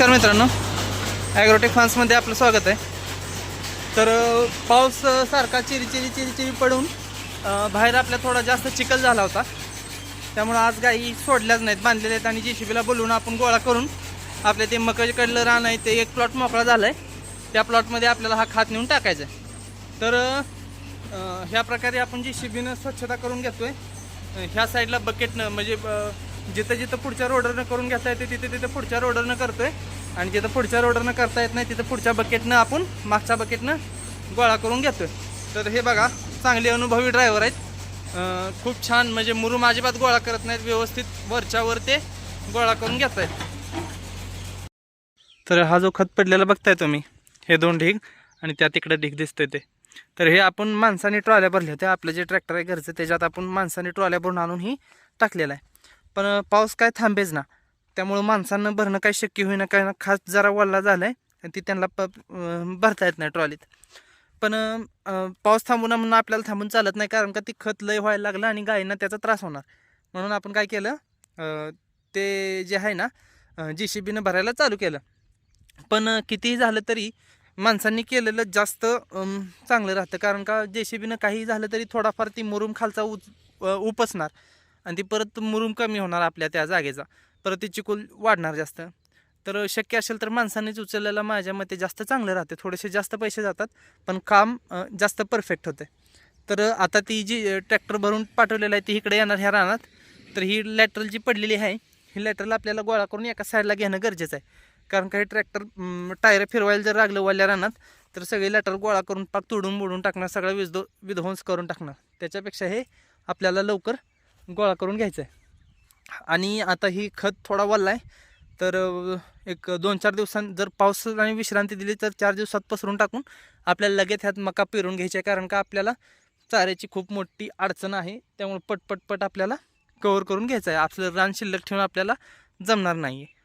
नमस्कार मित्रांनो. ॲग्रोटेक फार्म्समध्ये आपलं स्वागत आहे. तर पाऊस सारखा चिरी चिरी चिरी चिरी पडून बाहेर आपल्या थोडा जास्त चिखल झाला होता. त्यामुळं आज गाई सोडल्याच नाहीत बांधलेल्या आहेत आणि जे सी बीला बोलवून आपण गोळा करून आपल्या ते मकाकडलं रान आहे ते एक प्लॉट मोकळा झाला आहे त्या प्लॉटमध्ये आपल्याला हा खात नेऊन टाकायचा आहे तर ह्या प्रकारे आपण जी शिबीनं स्वच्छता करून घेतो आहे ह्या साईडला बकेटनं म्हणजे जिथं जिथं पुढच्या रोडरनं करून घेता येते तिथे तिथे पुढच्या रोडरनं करतोय. आणि जिथं पुढच्या रोडरनं करता येत नाही तिथं पुढच्या बकेटनं आपण मागच्या बकेटनं गोळा करून घेतोय. तर हे बघा चांगले अनुभवी ड्रायव्हर आहेत. खूप छान म्हणजे मुरुम अजिबात गोळा करत नाहीत व्यवस्थित वरच्यावर ते गोळा करून घेत आहेत तर हा जो खत पडलेला बघताय तुम्ही हे दोन ढीग आणि त्या तिकडे ढीग दिसतंय ते. तर हे आपण माणसाने ट्रॉल्या भरल्या होत्या. आपलं जे ट्रॅक्टर आहे घरचं त्याच्यात आपण माणसाने ट्रॉल्या भरून आणून ही टाकलेलं आहे. पण पाऊस काय थांबेच ना. त्यामुळं माणसांना भरणं काही शक्य होईना काय ना. खास जरा वल्ला झाला आहे आणि ती त्यांना प भरता येत नाही ट्रॉलीत. पण पाऊस थांबू ना म्हणून आपल्याला थांबून चालत नाही कारण का ती खत लय व्हायला लागलं आणि गायींना त्याचा त्रास होणार. म्हणून आपण काय केलं ते जे आहे ना जी सी बीनं भरायला चालू केलं. पण कितीही झालं तरी माणसांनी केलेलं जास्त चांगलं राहतं. कारण का जे सी बीनं काही झालं तरी थोडाफार ती मुरुम खालचा उच उपसणार. आणि ती परत मुरुम कमी होणार आपल्या त्या जागेचा. परत ती चिकूल वाढणार जास्त. तर शक्य असेल तर माणसानेच उचललेलं माझ्या मते जास्त चांगलं राहते. थोडेसे जास्त पैसे जातात पण काम जास्त परफेक्ट होते. तर आता ती जी ट्रॅक्टर भरून पाठवलेलं आहे ती इकडे येणार ह्या रानात. तर ही लॅटरल जी पडलेली आहे ही लॅटरल आपल्याला गोळा करून एका साईडला घेणं गरजेचं आहे. कारण काही ट्रॅक्टर टायर फिरवायला जर लागलं वाल्या रानात तर सगळे लॅटर गोळा करून पाक तोडून मोडून टाकणार सगळं विजदो विध्वंस करून टाकणार. त्याच्यापेक्षा हे आपल्याला लवकर गोळा करून घ्यायचं आहे आणि आता ही खत थोडा वल्ला आहे तर एक दोन चार दिवसां जर पाऊस आणि विश्रांती दिली तर चार दिवसात पसरून टाकून आपल्याला लगेच ह्यात मका पेरून घ्यायची आहे कारण का आपल्याला चाऱ्याची खूप मोठी अडचण आहे. त्यामुळे पट आपल्याला कवर करून घ्यायचं आहे आपलं रान शिल्लक ठेवून आपल्याला जमणार नाही आहे